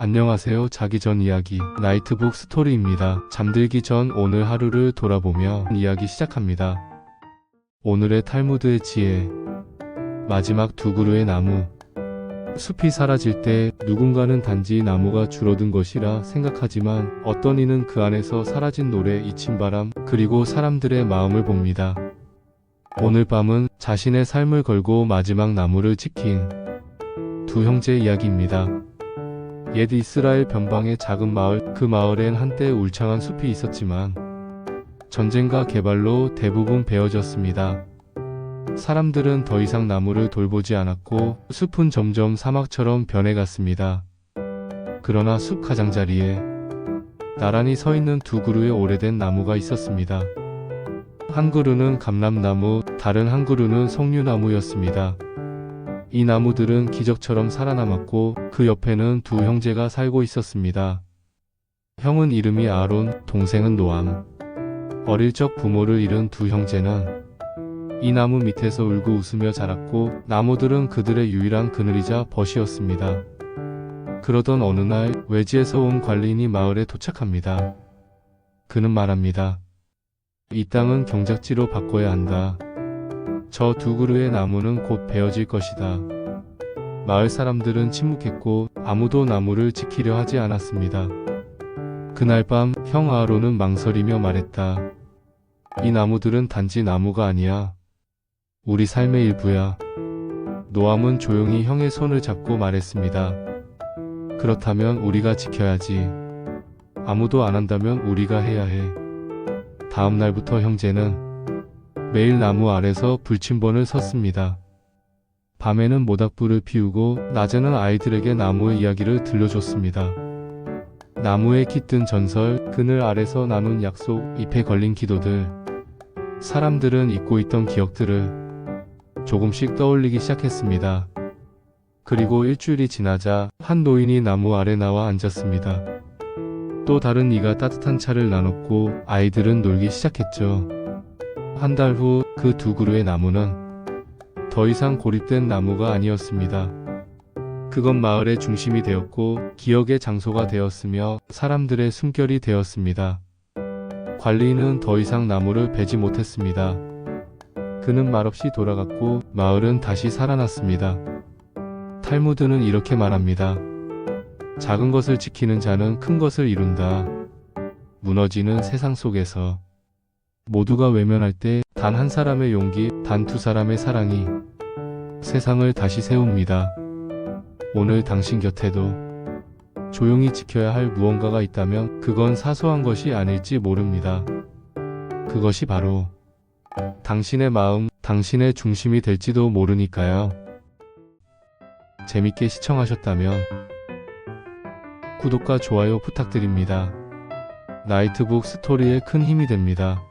안녕하세요. 자기 전 이야기 나이트북 스토리입니다. 잠들기 전 오늘 하루를 돌아보며 이야기 시작합니다. 오늘의 탈무드의 지혜 마지막 두 그루의 나무 숲이 사라질 때 누군가는 단지 나무가 줄어든 것이라 생각하지만 어떤 이는 그 안에서 사라진 노래 잊힌 바람 그리고 사람들의 마음을 봅니다. 오늘 밤은 자신의 삶을 걸고 마지막 나무를 지킨 두 형제 이야기입니다. 옛 이스라엘 변방의 작은 마을, 그 마을엔 한때 울창한 숲이 있었지만 전쟁과 개발로 대부분 베어졌습니다. 사람들은 더 이상 나무를 돌보지 않았고 숲은 점점 사막처럼 변해갔습니다. 그러나 숲 가장자리에 나란히 서 있는 두 그루의 오래된 나무가 있었습니다. 한 그루는 감람나무, 다른 한 그루는 석류나무였습니다. 이 나무들은 기적처럼 살아남았고 그 옆에는 두 형제가 살고 있었습니다. 형은 이름이 아론, 동생은 노암. 어릴 적 부모를 잃은 두 형제는 이 나무 밑에서 울고 웃으며 자랐고 나무들은 그들의 유일한 그늘이자 벗이었습니다. 그러던 어느 날 외지에서 온 관리인이 마을에 도착합니다. 그는 말합니다. 이 땅은 경작지로 바꿔야 한다. 저 두 그루의 나무는 곧 베어질 것이다. 마을 사람들은 침묵했고 아무도 나무를 지키려 하지 않았습니다. 그날 밤 형 아로는 망설이며 말했다. 이 나무들은 단지 나무가 아니야. 우리 삶의 일부야. 노암은 조용히 형의 손을 잡고 말했습니다. 그렇다면 우리가 지켜야지. 아무도 안 한다면 우리가 해야 해. 다음 날부터 형제는 매일 나무 아래서 불침번을 섰습니다. 밤에는 모닥불을 피우고 낮에는 아이들에게 나무의 이야기를 들려줬습니다. 나무에 깃든 전설, 그늘 아래서 나눈 약속, 잎에 걸린 기도들. 사람들은 잊고 있던 기억들을 조금씩 떠올리기 시작했습니다. 그리고 일주일이 지나자 한 노인이 나무 아래 나와 앉았습니다. 또 다른 이가 따뜻한 차를 나눴고 아이들은 놀기 시작했죠. 한 달 후 그 두 그루의 나무는 더 이상 고립된 나무가 아니었습니다. 그건 마을의 중심이 되었고 기억의 장소가 되었으며 사람들의 숨결이 되었습니다. 관리인은 더 이상 나무를 베지 못했습니다. 그는 말없이 돌아갔고 마을은 다시 살아났습니다. 탈무드는 이렇게 말합니다. 작은 것을 지키는 자는 큰 것을 이룬다. 무너지는 세상 속에서 모두가 외면할 때 단 한 사람의 용기, 단 두 사람의 사랑이 세상을 다시 세웁니다. 오늘 당신 곁에도 조용히 지켜야 할 무언가가 있다면 그건 사소한 것이 아닐지 모릅니다. 그것이 바로 당신의 마음, 당신의 중심이 될지도 모르니까요. 재밌게 시청하셨다면 구독과 좋아요 부탁드립니다. 나이트북 스토리에 큰 힘이 됩니다.